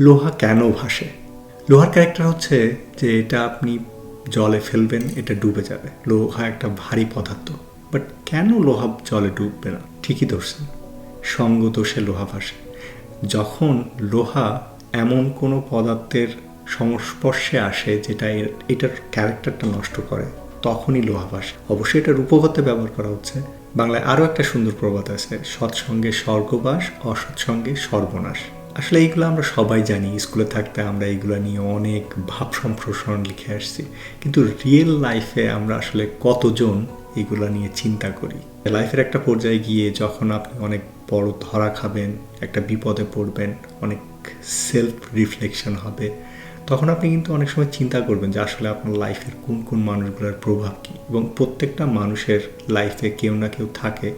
লোহা কেন ভাসে? লোহার ক্যারেক্টার হচ্ছে যে এটা আপনি জলে ফেলবেন, এটা ডুবে যাবে। লোহা একটা ভারী পদার্থ। বাট কেন লোহা জলে ডুববে না? ঠিকই ধরছেন। সঙ্গ দোষে লোহা ভাসে। যখন লোহা এমন কোনো পদার্থের সংস্পর্শে আসে যেটা এর, এটার ক্যারেক্টারটা নষ্ট করে, তখনই লোহা ভাসে। অবশ্যই এটা রূপকথে ব্যবহার করা হচ্ছে। বাংলায় আরও একটা সুন্দর প্রবাদ আছে, সৎসঙ্গে স্বর্গবাস, অসৎসঙ্গে সর্বনাশ। আসলে এইগুলো আমরা সবাই জানি, স্কুলে থাকতে আমরা এইগুলো নিয়ে অনেক ভাব সম্প্রসারণ লিখে আসছি। কিন্তু রিয়েল লাইফে আমরা আসলে কতজন এগুলো নিয়ে চিন্তা করি? লাইফের একটা পর্যায়ে গিয়ে যখন আপনি অনেক বড় ধরা খাবেন, একটা বিপদে পড়বেন, অনেক সেলফ রিফ্লেকশন হবে, তখন আপনি কিন্তু অনেক সময় চিন্তা করবেন যে আসলে আপনার লাইফের কোন কোন মানুষগুলোর প্রভাব কী? এবং প্রত্যেকটা মানুষের লাইফে কেউ না কেউ থাকে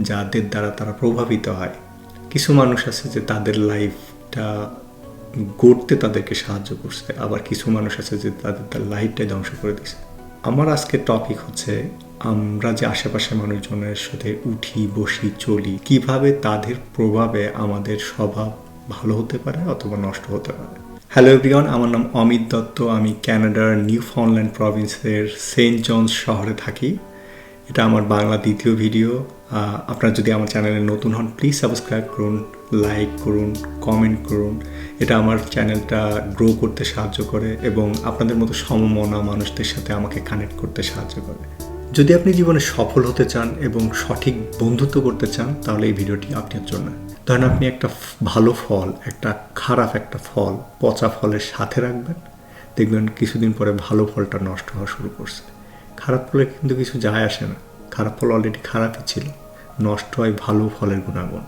যাদের দ্বারা তারা প্রভাবিত হয়। কিছু মানুষ আছে যে তাদের লাইফটা গড়তে তাদেরকে সাহায্য করছে। আবার কিছু মানুষ আছে যে তাদের তার লাইফটাই ধ্বংস করে দিছে আমার আজকে টপিক হচ্ছে, আমরা যে আশেপাশে মানুষজনের সাথে উঠি, বসি, চলি, কীভাবে তাদের প্রভাবে আমাদের স্বভাব ভালো হতে পারে অথবা নষ্ট হতে পারে। হ্যালো এভরিওয়ান আমার নাম অমিত দত্ত। আমি ক্যানাডার নিউ ফাউন্ডল্যান্ড প্রভিন্সের সেন্ট জনস শহরে থাকি। এটা আমার বাংলা দ্বিতীয় ভিডিও আপনারা যদি আমার চ্যানেলে নতুন হন প্লিজ সাবস্ক্রাইব করুন। লাইক করুন কমেন্ট করুন। এটা আমার চ্যানেলটা গ্রো করতে সাহায্য করে এবং আপনাদের মতো সমমনা মানুষদের সাথে আমাকে কানেক্ট করতে সাহায্য করে। যদি আপনি জীবনে সফল হতে চান এবং সঠিক বন্ধুত্ব করতে চান, তাহলে এই ভিডিওটি আপনার জন্য। ধরেন আপনি একটা ভালো ফল, একটা খারাপ একটা ফল, পচা ফলের সাথে রাখবেন। দেখবেন কিছুদিন পরে ভালো ফলটা নষ্ট হওয়া শুরু করছে। খারাপ ফলে কিন্তু কিছু যায় আসে না। খারাপ ফল অলরেডি খারাপই ছিল। নষ্ট হয় ভালো ফলের গুণাগুণ।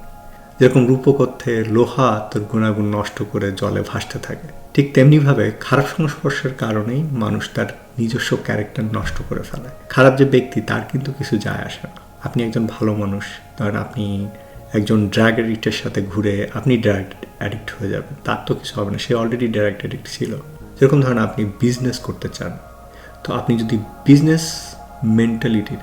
যেরকম রূপকথ্যে লোহা তোর গুণাগুণ নষ্ট করে জলে ভাসতে থাকে, ঠিক তেমনিভাবে খারাপ সংস্পর্শের কারণেই মানুষ তার নিজস্ব ক্যারেক্টার নষ্ট করে ফেলে। খারাপ যে ব্যক্তি, তার কিন্তু কিছু যায় আসে না। আপনি একজন ভালো মানুষ, ধরেন আপনি একজন ড্রাগ অ্যাডিক্টের সাথে ঘুরে আপনি ড্রাগ অ্যাডিক্ট হয়ে যাবেন, তার তো কিছু হবে না, সে অলরেডি ড্রাগ অ্যাডিক্ট ছিল। যেরকম ধরেন আপনি বিজনেস করতে চান, তো আপনি যদি বিজনেস মেন্টালিটির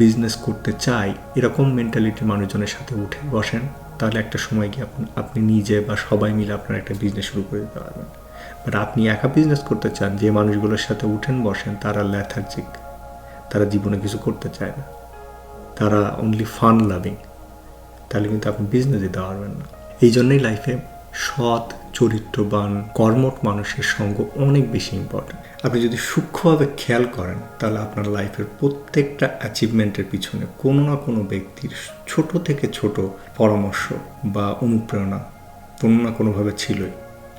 বিজনেস করতে চাই, এরকম মেন্টালিটির মানুষজনের সাথে উঠে বসেন তাহলে একটা সময় গিয়ে আপনি আপনি নিজে বা সবাই মিলে আপনার একটা বিজনেস শুরু করে দিতে পারবেন। বাট আপনি একা বিজনেস করতে চান, যে মানুষগুলোর সাথে উঠেন, বসেন, তারা ল্যাথার্জিক তারা জীবনে কিছু করতে চায় না। তারা অনলি ফান লাভিং তাহলে কিন্তু আপনি বিজনেস দিতে পারবেন না। এই জন্যই লাইফে সৎ, চরিত্রবান কর্মট মানুষের সঙ্গ অনেক বেশি ইম্পর্টেন্ট আপনি যদি সূক্ষ্মভাবে খেয়াল করেন, তাহলে আপনার লাইফের প্রত্যেকটা অ্যাচিভমেন্টের পিছনে কোনো না কোনো ব্যক্তির ছোট থেকে ছোট পরামর্শ বা অনুপ্রেরণা কোনো না কোনোভাবে ছিলই।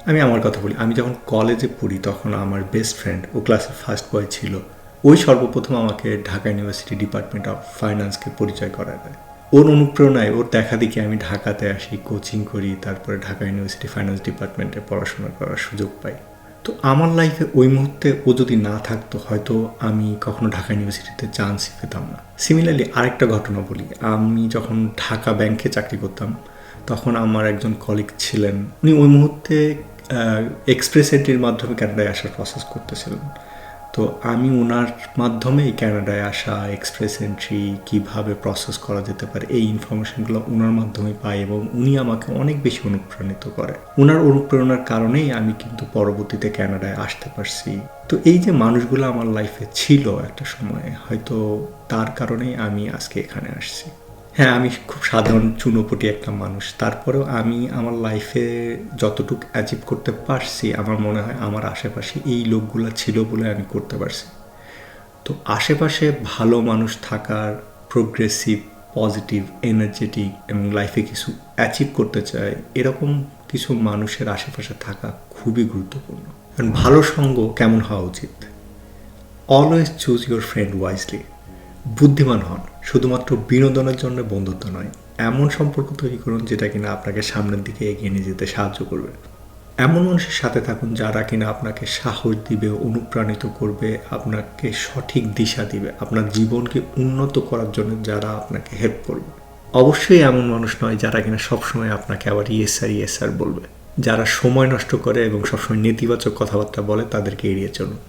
আমি আমার কথা বলি, আমি যখন কলেজে পড়ি, তখন আমার বেস্ট ফ্রেন্ড ও ক্লাসের ফার্স্ট বয় ছিল। ওই সর্বপ্রথম আমাকে ঢাকা ইউনিভার্সিটি ডিপার্টমেন্ট অফ ফাইন্যান্সকে পরিচয় করা দেয়। ওর অনুপ্রেরণায় ওর দেখা দেখি আমি ঢাকাতে আসি কোচিং করি, তারপরে ঢাকা ইউনিভার্সিটি ফাইন্যান্স ডিপার্টমেন্টে পড়াশোনা করার সুযোগ পাই। তো আমার লাইফে ওই মুহূর্তে ও যদি না থাকতো, হয়তো আমি কখনো ঢাকা ইউনিভার্সিটিতে চান্সই পেতাম না। সিমিলারলি আরেকটা ঘটনা বলি। আমি যখন ঢাকা ব্যাংকে চাকরি করতাম, তখন আমার একজন কলিগ ছিলেন। উনি ওই মুহূর্তে এক্সপ্রেস এন্ট্রির মাধ্যমে ক্যানাডায় আসার প্রসেস করতেছিলেন। তো আমি ওনার মাধ্যমেই ক্যানাডায় আসা এক্সপ্রেস এন্ট্রি কীভাবে প্রসেস করা যেতে পারে, এই ইনফরমেশনগুলো ওনার মাধ্যমে পাই এবং উনি আমাকে অনেক বেশি অনুপ্রাণিত করে। ওনার অনুপ্রেরণার কারণেই আমি কিন্তু পরবর্তীতে ক্যানাডায় আসতে পারছি। তো এই যে মানুষগুলো আমার লাইফে ছিল একটা সময়ে, হয়তো তার কারণেই আমি আজকে এখানে আসছি। হ্যাঁ আমি খুব সাধারণ চুনোপুটি একটা মানুষ। তারপরেও আমি আমার লাইফে যতটুকু অ্যাচিভ করতে পারছি, আমার মনে হয় আমার আশেপাশে এই লোকগুলো ছিল বলে আমি করতে পারছি। তো আশেপাশে ভালো মানুষ থাকার প্রোগ্রেসিভ পজিটিভ এনার্জেটিক এবং লাইফে কিছু অ্যাচিভ করতে চায় এরকম কিছু মানুষের আশেপাশে থাকা খুবই গুরুত্বপূর্ণ। কারণ ভালো সঙ্গ কেমন হওয়া উচিত? Always choose your friend wisely বুদ্ধিমান হন। শুধুমাত্র বিনোদনের জন্য বন্ধুত্ব নয়, এমন সম্পর্ক তৈরি করুন যেটা কিনা আপনাকে সামনের দিকে এগিয়ে নিয়ে যেতে সাহায্য করবে। এমন মানুষের সাথে থাকুন যারা কিনা আপনাকে সাহস দিবে, অনুপ্রাণিত করবে, আপনাকে সঠিক দিশা দিবে, আপনার জীবনকে উন্নত করার জন্য যারা আপনাকে হেল্প করবে। অবশ্যই এমন মানুষ নয় যারা কিনা সবসময় আপনাকে আবার ইয়েসার ইয়েসার বলবে। যারা সময় নষ্ট করে এবং সবসময় নেতিবাচক কথাবার্তা বলে তাদেরকে এড়িয়ে চলুন।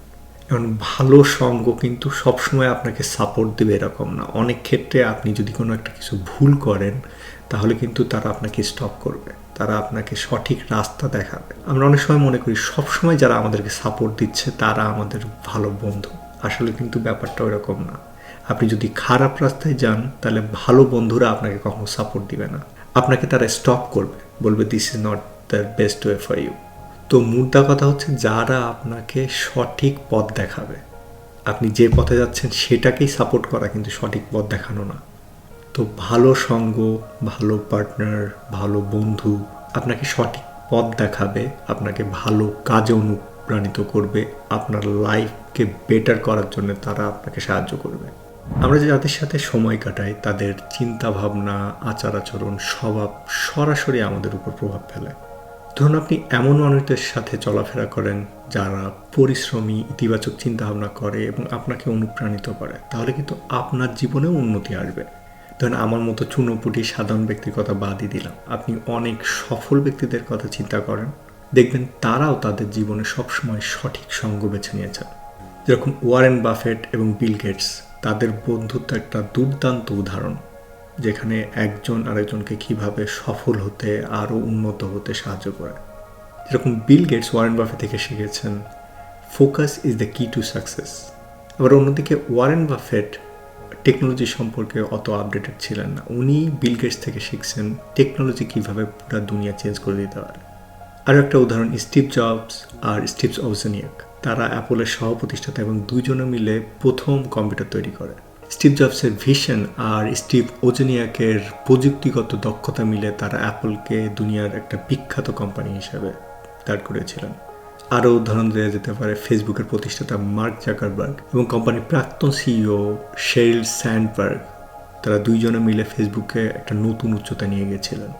এখন ভালো সঙ্গ কিন্তু সবসময় আপনাকে সাপোর্ট দেবে এরকম না। অনেক ক্ষেত্রে আপনি যদি কোনো একটা কিছু ভুল করেন, তাহলে কিন্তু তারা আপনাকে স্টপ করবে। তারা আপনাকে সঠিক রাস্তা দেখাবে। আমরা অনেক সময় মনে করি, সবসময় যারা আমাদেরকে সাপোর্ট দিচ্ছে, তারা আমাদের ভালো বন্ধু। আসলে কিন্তু ব্যাপারটা ওরকম না। আপনি যদি খারাপ রাস্তায় যান, তাহলে ভালো বন্ধুরা আপনাকে কখনো সাপোর্ট দিবে না। আপনাকে তারা স্টপ করবে। বলবে this is not the best way for you তো মুদ্রা কথা হচ্ছে যারা আপনাকে সঠিক পথ দেখাবে। আপনি যে পথে যাচ্ছেন সেটাকেই সাপোর্ট করা কিন্তু সঠিক পথ দেখানো না। তো ভালো সঙ্গ, ভালো পার্টনার ভালো বন্ধু আপনাকে সঠিক পথ দেখাবে, আপনাকে ভালো কাজে অনুপ্রাণিত করবে, আপনার লাইফকে বেটার করার জন্য তারা আপনাকে সাহায্য করবে। আমরা যে যাদের সাথে সময় কাটাই, তাদের চিন্তা ভাবনা আচার আচরণ স্বভাব সরাসরি আমাদের উপর প্রভাব ফেলে। ধরুন আপনি এমন মানুষদের সাথে চলাফেরা করেন যারা পরিশ্রমী, ইতিবাচক চিন্তাভাবনা করে এবং আপনাকে অনুপ্রাণিত করে, তাহলে কিন্তু আপনার জীবনেও উন্নতি আসবে। ধরেন আমার মতো চুনোপুটি সাধারণ ব্যক্তির কথা বাদই দিলাম। আপনি অনেক সফল ব্যক্তিদের কথা চিন্তা করেন, দেখবেন তারাও তাদের জীবনে সবসময় সঠিক সঙ্গ বেছে নিয়েছেন। যেরকম ওয়ারেন বাফেট এবং বিল গেটস, তাদের বন্ধুত্ব একটা দুর্দান্ত উদাহরণ। যেখানে একজন আরেকজনকে কীভাবে সফল হতে, আরও উন্নত হতে সাহায্য করে। যেরকম বিল গেটস ওয়ারেন বাফে থেকে শিখেছেন focus is the key to success আবার অন্যদিকে ওয়ারেন বাফেট টেকনোলজি সম্পর্কে অত আপডেটেড ছিলেন না। উনি বিল গেটস থেকে শিখছেন টেকনোলজি কীভাবে পুরো দুনিয়া চেঞ্জ করে দিতে পারে। আরও একটা উদাহরণ স্টিভ জবস আর স্টিভস ওজনিয়াক তারা অ্যাপলের সহ প্রতিষ্ঠাতা এবং দুজনে মিলে প্রথম কম্পিউটার তৈরি করে। স্টিভ জবসের ভিশন আর স্টিভ ওজেনিয়াকের প্রযুক্তিগত দক্ষতা মিলে তারা অ্যাপলকে দুনিয়ার একটা বিখ্যাত কোম্পানি হিসেবে দাঁড় করেছিলেন আরও উদাহরণ দেওয়া যেতে পারে ফেসবুকের প্রতিষ্ঠাতা মার্ক জাকারবার্গ এবং কোম্পানির প্রাক্তন সিইও শেরিল স্যান্ডবার্গ তারা দুইজনে মিলে ফেসবুকে একটা নতুন উচ্চতা নিয়ে গেছিলেন।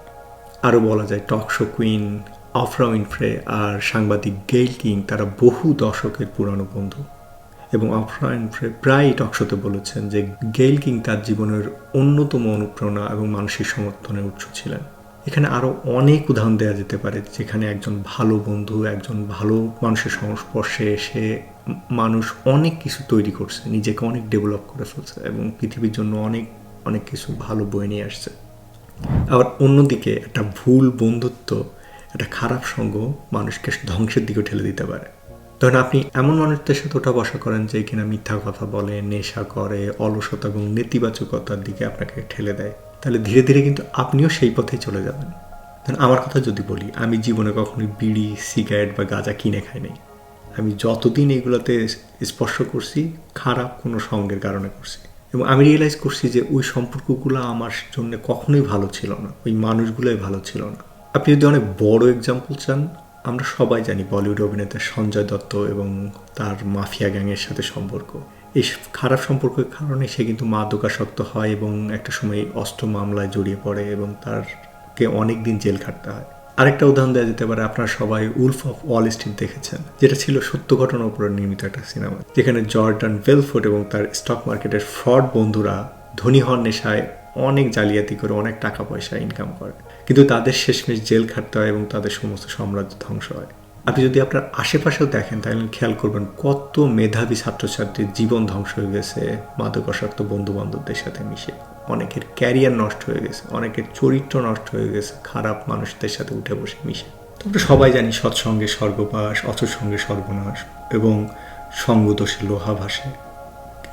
আরও বলা যায় talk show queen Oprah Winfrey আর সাংবাদিক গেইল কিং তারা বহু দশকের পুরানো বন্ধু। এবং অফরা উইনফ্রে প্রায়ই টকশোতে বলেছেন যে গেইল কিং তার জীবনের অন্যতম অনুপ্রেরণা এবং মানসিক সমর্থনের উৎস ছিলেন। এখানে আরও অনেক উদাহরণ দেওয়া যেতে পারে, যেখানে একজন ভালো বন্ধু, একজন ভালো মানুষের সংস্পর্শে এসে মানুষ অনেক কিছু তৈরি করছে, নিজেকে অনেক ডেভেলপ করে ফেলছে এবং পৃথিবীর জন্য অনেক অনেক কিছু ভালো বয়ে নিয়ে আসছে। আবার অন্যদিকে একটা ভুল বন্ধুত্ব, একটা খারাপ সঙ্গ মানুষকে ধ্বংসের দিকে ঠেলে দিতে পারে। ধরেন আপনি এমন মানুষদের সাথে ওঠা বসা করেন যে কিনা মিথ্যা কথা বলে, নেশা করে, অলসতা এবং নেতিবাচকতার দিকে আপনাকে ঠেলে দেয়, তাহলে ধীরে ধীরে কিন্তু আপনিও সেই পথেই চলে যাবেন। ধরেন আমার কথা যদি বলি, আমি জীবনে কখনোই বিড়ি, সিগারেট বা গাঁজা কিনে খাই নাই। আমি যতদিন এগুলোতে স্পর্শ করছি, খারাপ কোনো সঙ্গের কারণে করছি। এবং আমি রিয়েলাইজ করছি যে ওই সম্পর্কগুলো আমার জন্য কখনোই ভালো ছিল না, ওই মানুষগুলোই ভালো ছিল না। আপনি যদি অনেক বড় এক্সাম্পল চান আমরা সবাই জানি বলিউড অভিনেতা সঞ্জয় দত্ত এবং তার মাফিয়া গ্যাংয়ের সাথে সম্পর্ক। এই খারাপ সম্পর্কের কারণে সে কিন্তু মাদকাসক্ত হয় এবং একটা সময় অস্ত্র মামলায় জড়িয়ে পড়ে এবং তারকে অনেক দিন জেল খাটতে হয়। আরেকটা উদাহরণ দেওয়া যেতে পারে, আপনারা সবাই উলফ অফ ওয়াল স্ট্রিট দেখেছেন, যেটা ছিল সত্য ঘটনার উপরে নির্মিত একটা সিনেমা। যেখানে জর্ডান বেলফোর্ড এবং তার স্টক মার্কেটের ফ্রড বন্ধুরা ধনী হওয়ার নেশায় অনেক জালিয়াতি করে অনেক টাকা পয়সা ইনকাম করে। কিন্তু তাদের শেষমেশ জেল খাটতে হয় এবং তাদের সমস্ত সাম্রাজ্য ধ্বংস হয়। আপনি যদি আপনার আশেপাশেও দেখেন, তাহলে খেয়াল করবেন কত মেধাবী ছাত্রছাত্রীর জীবন ধ্বংস হয়ে গেছে মাদকাসক্ত বন্ধু বান্ধবদের সাথে মিশে। অনেকের ক্যারিয়ার নষ্ট হয়ে গেছে, অনেকের চরিত্র নষ্ট হয়ে গেছে, খারাপ মানুষদের সাথে উঠে বসে মিশে। আমরা সবাই জানি সৎসঙ্গে স্বর্গবাস অসৎসঙ্গে সর্বনাশ এবং সঙ্গদোষে লোহা ভাসে।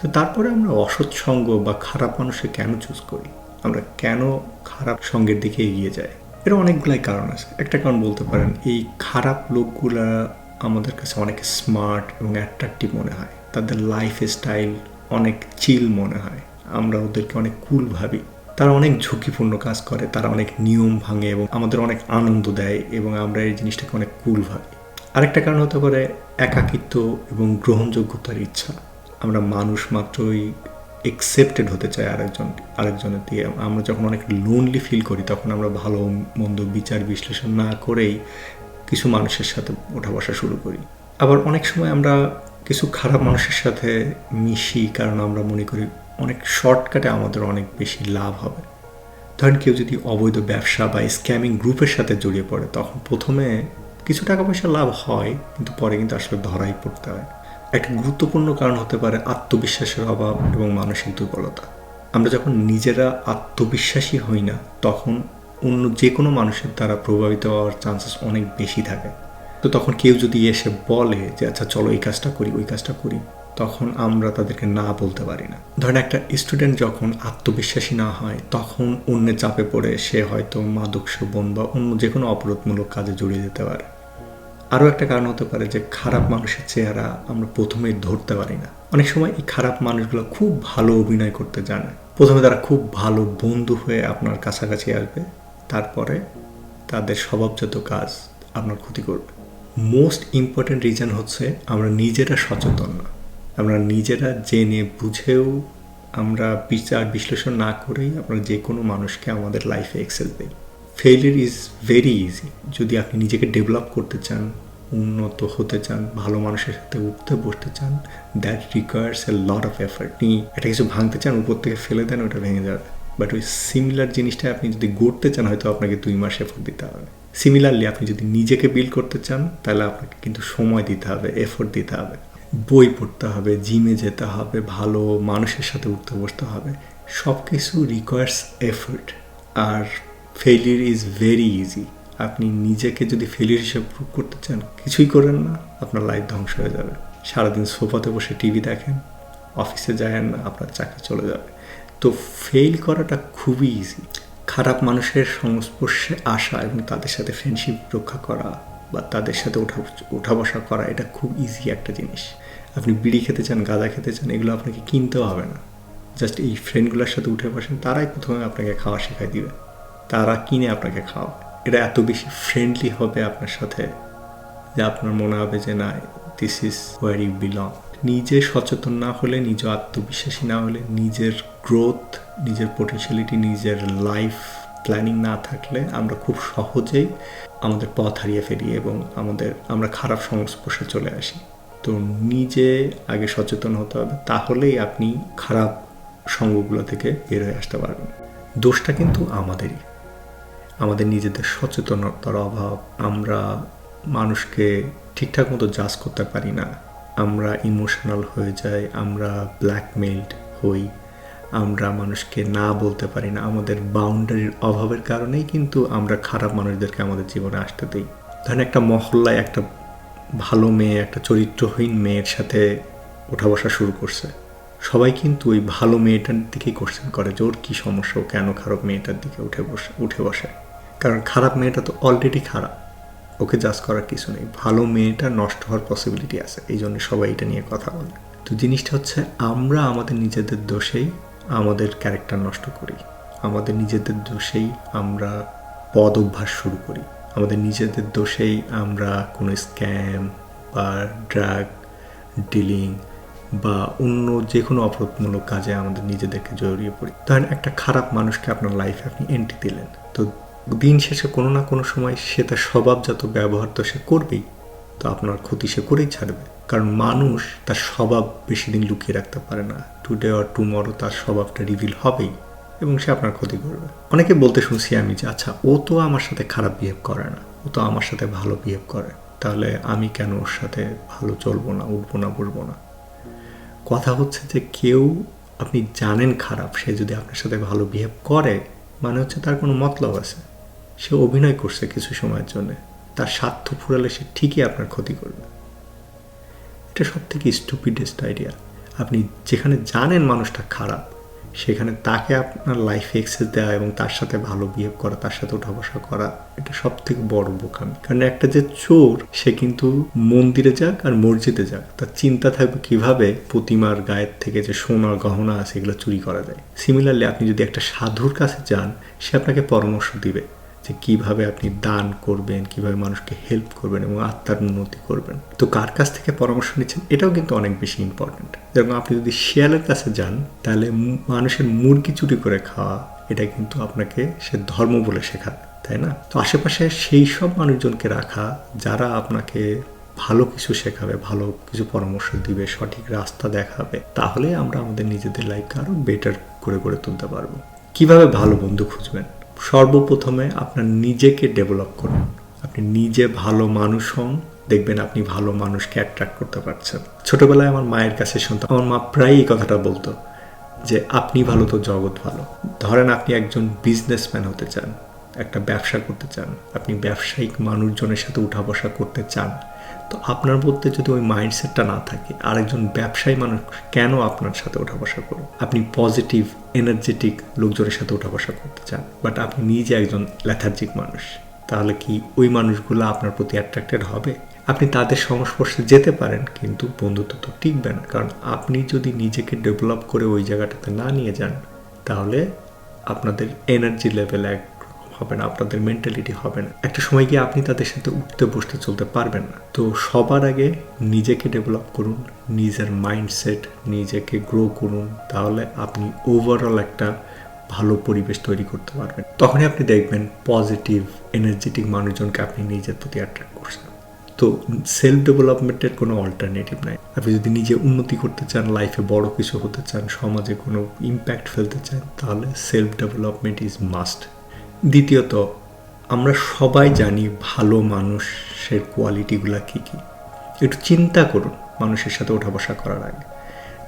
কিন্তু তারপরে আমরা অসৎসঙ্গ বা খারাপ মানুষকে কেন চুজ করি? আমরা কেন খারাপ সঙ্গের দিকে এগিয়ে যাই? এর অনেকগুলাই কারণ আছে। একটা কারণ বলতে পারেন, এই খারাপ লোকগুলা আমাদের কাছে অনেক স্মার্ট এবং অ্যাট্রাকটিভ মনে হয়। তাদের লাইফ স্টাইল অনেক চিল মনে হয়। আমরা ওদেরকে অনেক কুল ভাবি। তারা অনেক ঝুঁকিপূর্ণ কাজ করে, তারা অনেক নিয়ম ভাঙে এবং আমাদের অনেক আনন্দ দেয় এবং আমরা এই জিনিসটাকে অনেক কুল ভাবি। আরেকটা কারণ হতে পারে একাকিত্ব এবং গ্রহণযোগ্যতার ইচ্ছা। আমরা মানুষ মাত্রই একসেপ্টেড হতে চাই আরেকজন, আরেকজনের দিয়ে আমরা যখন অনেক লোনলি ফিল করি, তখন আমরা ভালো, মন্দ বিচার বিশ্লেষণ না করেই কিছু মানুষের সাথে ওঠা বসা শুরু করি। আবার অনেক সময় আমরা কিছু খারাপ মানুষের সাথে মিশি, কারণ আমরা মনে করি অনেক শর্টকাটে আমাদের অনেক বেশি লাভ হবে। ধরেন কেউ যদি অবৈধ ব্যবসা বা স্ক্যামিং গ্রুপের সাথে জড়িয়ে পড়ে, তখন প্রথমে কিছু টাকা পয়সা লাভ হয়, কিন্তু পরে কিন্তু আসলে ধরাই পড়তে হয়। একটা গুরুত্বপূর্ণ কারণ হতে পারে আত্মবিশ্বাসের অভাব এবং মানসিক দুর্বলতা। আমরা যখন নিজেরা আত্মবিশ্বাসী হই না, তখন অন্য যে কোনো মানুষের দ্বারা প্রভাবিত হওয়ার চান্সেস অনেক বেশি থাকে। তো তখন কেউ যদি এসে বলে যে আচ্ছা চলো এই কাজটা করি, ওই কাজটা করি, তখন আমরা তাদেরকে না বলতে পারি না। ধরেন একটা স্টুডেন্ট যখন আত্মবিশ্বাসী না হয়, তখন অন্যের চাপে পড়ে সে হয়তো মাদক সেবন বা অন্য যে কোনো অপরাধমূলক কাজে জড়িয়ে যেতে পারে। আরও একটা কারণ হতে পারে যে খারাপ মানুষের চেহারা আমরা প্রথমেই ধরতে পারি না। অনেক সময় এই খারাপ মানুষগুলো খুব ভালো অভিনয় করতে জানে। প্রথমে তারা খুব ভালো বন্ধু হয়ে আপনার কাছাকাছি আসবে, তারপরে তাদের স্বভাবজাত কাজ আপনার ক্ষতি করবে। মোস্ট ইম্পর্ট্যান্ট রিজন হচ্ছে আমরা নিজেরা সচেতন না। আমরা নিজেরা জেনে বুঝেও আমরা বিচার বিশ্লেষণ না করেই আমরা যে কোনো মানুষকে আমাদের লাইফে এক্সেস দিই। ফেলিয়ার ইজ ভেরি ইজি যদি আপনি নিজেকে ডেভেলপ করতে চান, উন্নত হতে চান, ভালো মানুষের সাথে উঠতে বসতে চান that requires a lot of effort নিয়ে একটা কিছু ভাঙতে চান, উপর থেকে ফেলে দেন, ওটা ভেঙে যাবে। বাট ওই সিমিলার জিনিসটা আপনি যদি গড়তে চান, হয়তো আপনাকে দুই মাস এফোর্ট দিতে হবে। সিমিলারলি আপনি যদি নিজেকে বিল্ড করতে চান, তাহলে আপনাকে কিন্তু সময় দিতে হবে এফোর্ট দিতে হবে। বই পড়তে হবে জিমে যেতে হবে, ভালো মানুষের সাথে উঠতে বসতে হবে। সব কিছু রিকোয়ার্স এফোর্ট আর ফেলিয়ার ইজ ভেরি ইজি আপনি নিজেকে যদি ফেলিয়ার হিসেবে প্রুভ করতে চান, কিছুই করেন না, আপনার লাইফ ধ্বংস হয়ে যাবে। সারাদিন সোফাতে বসে টিভি দেখেন অফিসে যায়েন না, আপনার চাকরি চলে যাবে। তো ফেল করাটা খুবই ইজি খারাপ মানুষের সংস্পর্শে আসা এবং তাদের সাথে ফ্রেন্ডশিপ রক্ষা করা বা তাদের সাথে ওঠা ওঠা বসা করা, এটা খুব ইজি একটা জিনিস। আপনি বিড়ি খেতে চান, গাঁজা খেতে চান, এগুলো আপনাকে কিনতেও হবে না। জাস্ট এই ফ্রেন্ডগুলোর সাথে উঠে বসেন, তারাই প্রথমে আপনাকে খাওয়া শেখাই দিবে। তারা কিনে আপনাকে খাওয়াবে। এটা এত বেশি ফ্রেন্ডলি হবে আপনার সাথে যে আপনার মনে হবে যে না this is where you belong নিজে সচেতন না হলে, নিজ আত্মবিশ্বাসী না হলে, নিজের গ্রোথ নিজের পোটেন্সিয়ালিটি নিজের লাইফ প্ল্যানিং না থাকলে আমরা খুব সহজেই আমাদের পথ হারিয়ে ফেলি এবং আমাদের, আমরা খারাপ সংস্পর্শে চলে আসি। তো নিজে আগে সচেতন হতে হবে, তাহলেই আপনি খারাপ সঙ্গগুলো থেকে বের হয়ে আসতে পারবেন। দোষটা কিন্তু আমাদেরই। আমাদের নিজেদের সচেতনতার অভাব, আমরা মানুষকে ঠিকঠাক মতো জাজ করতে পারি না, আমরা ইমোশনাল হয়ে যাই, আমরা ব্ল্যাকমেইলড হই, আমরা মানুষকে না বলতে পারি না, আমাদের বাউন্ডারির অভাবের কারণেই কিন্তু আমরা খারাপ মানুষদেরকে আমাদের জীবনে আসতে দিই। ধরেন একটা মহল্লায় একটা ভালো মেয়ে, একটা চরিত্রহীন মেয়ের সাথে ওঠা বসা শুরু করছে। সবাই কিন্তু ওই ভালো মেয়েটার দিকেই কোশ্চেন করে যে ওর কী সমস্যা, ও কেন খারাপ মেয়েটার দিকে উঠে বসে উঠে বসে। কারণ খারাপ মেয়েটা তো অলরেডি খারাপ। ওকে জাজ করার কিছু নেই। ভালো মেয়েটা নষ্ট হওয়ার পসিবিলিটি আছে। এই জন্য সবাই এটা নিয়ে কথা বলে। তো জিনিসটা হচ্ছে আমরা আমাদের নিজেদের দোষেই আমাদের ক্যারেক্টার নষ্ট করি। আমাদের নিজেদের দোষেই আমরা পদ অভ্যাস শুরু করি। আমাদের নিজেদের দোষেই আমরা কোনো স্ক্যাম বা ড্রাগ ডিলিং বা অন্য যে কোনো অপরাধমূলক কাজে আমাদের নিজেদেরকে জড়িয়ে পড়ি। ধরেন একটা খারাপ মানুষকে আপনার লাইফে আপনি এন্ট্রি দিলেন। তো দিন শেষে কোনো না কোনো সময় সে তার স্বভাবজাত ব্যবহার তো সে করবেই, তো আপনার ক্ষতি সে করেই ছাড়বে। কারণ মানুষ তার স্বভাব বেশি দিন লুকিয়ে রাখতে পারে না। টুডে অর টুমরো তার স্বভাবটা রিভিল হবেই এবং সে আপনার ক্ষতি করবে। অনেকে বলতে শুনছি আমি যে আচ্ছা ও তো আমার সাথে খারাপ বিহেভ করে না। ও তো আমার সাথে ভালো বিহেভ করে। তাহলে আমি কেন ওর সাথে ভালো চলবো না, উঠবো না বলব না? কথা হচ্ছে যে, কেউ আপনি জানেন খারাপ, সে যদি আপনার সাথে ভালো বিহেভ করে মানে হচ্ছে তার কোনো মতলব আছে। সে অভিনয় করছে কিছু সময়ের জন্য। তার স্বার্থ ফুরালে সে ঠিকই আপনার ক্ষতি করবে। এটা সব থেকে স্টুপিডেস্ট আইডিয়া আপনি যেখানে জানেন মানুষটা খারাপ, সেখানে তাকে আপনার লাইফে এক্সেস দেওয়া এবং তার সাথে ভালো বিহেভ করা, তার সাথে ওঠা বসা করা, এটা সব থেকে বড় বোকামি। কারণ একটা যে চোর, সে কিন্তু মন্দিরে যাক আর মসজিদে যাক, তার চিন্তা থাকবে কীভাবে প্রতিমার গায়ের থেকে যে সোনার গহনা আছে, এগুলো চুরি করা যায়। সিমিলারলি আপনি যদি একটা সাধুর কাছে যান, সে আপনাকে পরামর্শ দিবে। যে কীভাবে আপনি দান করবেন, কীভাবে মানুষকে হেল্প করবেন এবং আত্মার উন্নতি করবেন। তো কার কাছ থেকে পরামর্শ নিচ্ছেন? এটাও কিন্তু অনেক বেশি ইম্পর্টেন্ট যেরকম আপনি যদি শিয়ালের কাছে যান, তাহলে মানুষের মুরগি চুরি করে খাওয়া, এটা কিন্তু আপনাকে সে ধর্ম বলে শেখাবে তাই না? তো আশেপাশে সেই সব মানুষজনকে রাখা, যারা আপনাকে ভালো কিছু শেখাবে, ভালো কিছু পরামর্শ দিবে, সঠিক রাস্তা দেখাবে, তাহলে আমরা আমাদের নিজেদের লাইফকে আরও বেটার করে গড়ে তুলতে পারব। কীভাবে ভালো বন্ধু খুঁজবেন? সর্বপ্রথমে আপনার নিজেকে ডেভেলপ করুন। আপনি নিজে ভালো মানুষ হন, দেখবেন আপনি ভালো মানুষকে অ্যাট্রাক্ট করতে পারছেন। ছোটবেলায় আমার মায়ের কাছে শুনতাম, আমার মা প্রায়ই এই কথাটা বলতো, যে আপনি ভালো তো জগৎ ভালো। ধরেন আপনি একজন বিজনেসম্যান হতে চান, একটা ব্যবসা করতে চান, আপনি ব্যবসায়িক মানুষজনের সাথে উঠা বসা করতে চান তো আপনার মধ্যে যদি ওই মাইন্ডসেটটা না থাকে, আরেকজন ব্যবসায়ী মানুষ কেন আপনার সাথে ওঠা বসা করুন আপনি পজিটিভ এনার্জেটিক লোকজনের সাথে উঠা বসা করতে চান বাট আপনি নিজে একজন ল্যাথার্জিক মানুষ, তাহলে কি ওই মানুষগুলো আপনার প্রতি অ্যাট্রাক্টেড হবে? আপনি তাদের সংস্পর্শে যেতে পারেন, কিন্তু বন্ধুত্ব তো টিকবে না, কারণ আপনি যদি নিজেকে ডেভেলপ করে ওই জায়গাটাতে না নিয়ে যান, তাহলে আপনাদের এনার্জি লেভেল এক হবে না, আপনাদের মেন্টালিটি হবে না। একটা সময় গিয়ে আপনি তাদের সাথে উঠতে বসতে চলতে পারবেন না। তো সবার আগে নিজেকে ডেভেলপ করুন, নিজের মাইন্ডসেট নিজেকে গ্রো করুন, তাহলে আপনি ওভারঅল একটা ভালো পরিবেশ তৈরি করতে পারবেন। তখনই আপনি দেখবেন পজিটিভ এনার্জেটিক মানুষজনকে আপনি নিজের প্রতি অ্যাট্রাক্ট করছেন তো সেলফ ডেভেলপমেন্টের কোনো অল্টারনেটিভ নাই। আপনি যদি নিজে উন্নতি করতে চান লাইফে বড় কিছু হতে চান, সমাজে কোনো ইম্প্যাক্ট ফেলতে চান, তাহলে সেলফ ডেভেলপমেন্ট ইজ মাস্ট দ্বিতীয়ত, আমরা সবাই জানি ভালো মানুষের কোয়ালিটিগুলো কী কী। একটু চিন্তা করুন মানুষের সাথে ওঠা বসা করার আগে।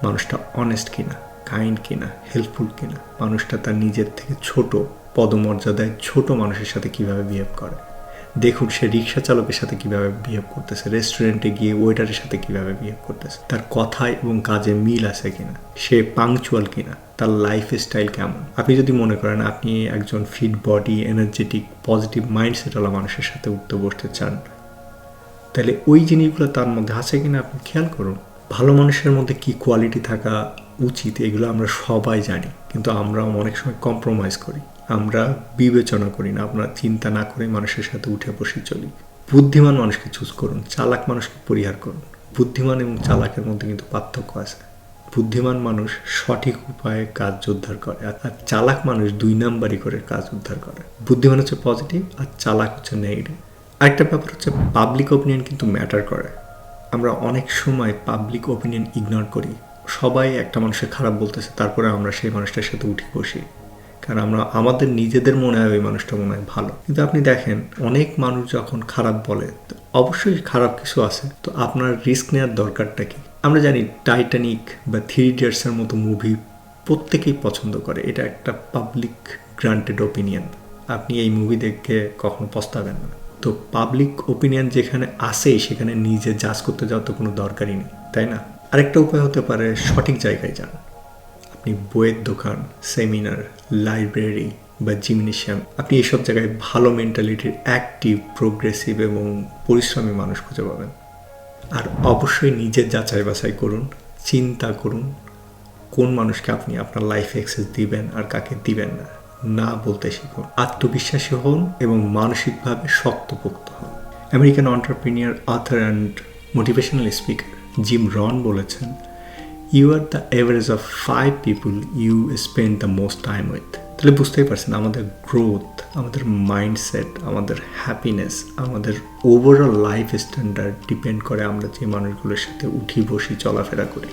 মানুষটা অনেস্ট কিনা কাইন্ড কিনা হেল্পফুল কিনা। মানুষটা তার নিজের থেকে ছোট, পদমর্যাদায় ছোট মানুষের সাথে কীভাবে বিহেভ করে। দেখুন সে রিক্সা চালকের সাথে কীভাবে বিহেভ করতেছে রেস্টুরেন্টে গিয়ে ওয়েটারের সাথে কীভাবে বিহেভ করতেছে, তার কথায় এবং কাজে মিল আছে কিনা, সে পাংচুয়াল কিনা, তার লাইফ স্টাইল কেমন? আপনি যদি মনে করেন আপনি একজন ফিট বডি এনার্জেটিক পজিটিভ মাইন্ডসেটওয়ালা মানুষের সাথে উঠতে বসতে চান, তাহলে ওই জিনিসগুলো তার মধ্যে আছে কিনা আপনি খেয়াল করুন। ভালো মানুষের মধ্যে কি কোয়ালিটি থাকা উচিত এগুলো আমরা সবাই জানি, কিন্তু আমরা অনেক সময় কম্প্রোমাইজ করি। আমরা বিবেচনা করি না, আমরা চিন্তা না করে মানুষের সাথে উঠে বসে চলি। বুদ্ধিমান মানুষকে চুজ করুন, চালাক মানুষকে পরিহার করুন। বুদ্ধিমান এবং চালাকের মধ্যে কিন্তু পার্থক্য আছে। বুদ্ধিমান মানুষ সঠিক উপায়ে কাজ উদ্ধার করে, আর চালাক মানুষ দুই নাম্বারই করে কাজ উদ্ধার করে। বুদ্ধিমান হচ্ছে পজিটিভ আর চালাক হচ্ছে নেগেটিভ আরেকটা ব্যাপার হচ্ছে পাবলিক ওপিনিয়ন কিন্তু ম্যাটার করে। আমরা অনেক সময় পাবলিক ওপিনিয়ন ইগনোর করি। সবাই একটা মানুষের খারাপ বলতেছে, তারপরে আমরা সেই মানুষটার সাথে উঠে বসি। কারণ আমরা আমাদের নিজেদের মনে হয় ওই মানুষটা মনে হয় ভালো। কিন্তু আপনি দেখেন, অনেক মানুষ যখন খারাপ বলে অবশ্যই খারাপ কিছু আছে। তো আপনার রিস্ক নেওয়ার দরকারটা কি? আমরা জানি টাইটানিক বা থ্রি ইডিয়ার্সের মতো মুভি প্রত্যেকেই পছন্দ করে। এটা একটা পাবলিক গ্রান্টেড ওপিনিয়ন আপনি এই মুভি দেখে কখনো পস্তাবেন না। তো পাবলিক ওপিনিয়ন যেখানে আসেই সেখানে নিজে জাজ করতে যাওয়ার তো কোনো দরকারই নেই, তাই না? আরেকটা উপায় হতে পারে, সঠিক জায়গায় যান। আপনি বইয়ের দোকান সেমিনার লাইব্রেরি বা জিমনেশিয়াম আপনি এইসব জায়গায় ভালো মেন্টালিটির অ্যাক্টিভ প্রোগ্রেসিভ এবং পরিশ্রমী মানুষ খুঁজে পাবেন। আর অবশ্যই নিজের যাচাই বাছাই করুন, চিন্তা করুন, কোন মানুষকে আপনি আপনার লাইফ অ্যাক্সেস দিবেন আর কাকে দিবেন না না বলতে শিখুন। আত্মবিশ্বাসী হন এবং মানসিকভাবে শক্তপোক্ত হন। American entrepreneur author and motivational speaker Jim Rohn বলেছেন you are the average of five people you spend the most time with তাহলে বুঝতেই পারছেন, আমাদের গ্রোথ আমাদের মাইন্ডসেট আমাদের হ্যাপিনেস আমাদের ওভারঅল লাইফ স্ট্যান্ডার্ড ডিপেন্ড করে আমরা যে মানুষগুলোর সাথে উঠি, বসি, চলাফেরা করি।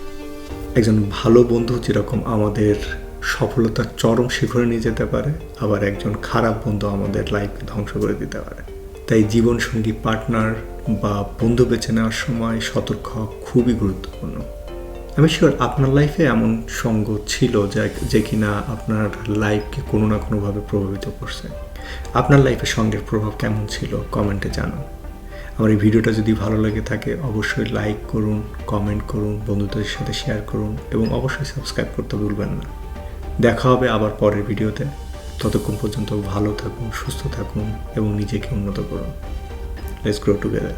একজন ভালো বন্ধু যেরকম আমাদের সফলতার চরম শিখরে নিয়ে যেতে পারে, আবার একজন খারাপ বন্ধু আমাদের লাইফ ধ্বংস করে দিতে পারে। তাই জীবনসঙ্গী পার্টনার বা বন্ধু বেছে নেওয়ার সময় সতর্ক হওয়া খুবই গুরুত্বপূর্ণ। আমি শিওর আপনার লাইফে এমন সঙ্গ ছিল যা, যে কিনা আপনার লাইফকে কোনো না কোনোভাবে প্রভাবিত করছে। আপনার লাইফে সঙ্গের প্রভাব কেমন ছিল? কমেন্টে জানান। আমার এই ভিডিওটা যদি ভালো লেগে থাকে, অবশ্যই লাইক করুন কমেন্ট করুন, বন্ধুদের সাথে শেয়ার করুন এবং অবশ্যই সাবস্ক্রাইব করতে ভুলবেন না। দেখা হবে আবার পরের ভিডিওতে ততক্ষণ পর্যন্ত ভালো থাকুন, সুস্থ থাকুন এবং নিজেকে উন্নত করুন। Let's grow together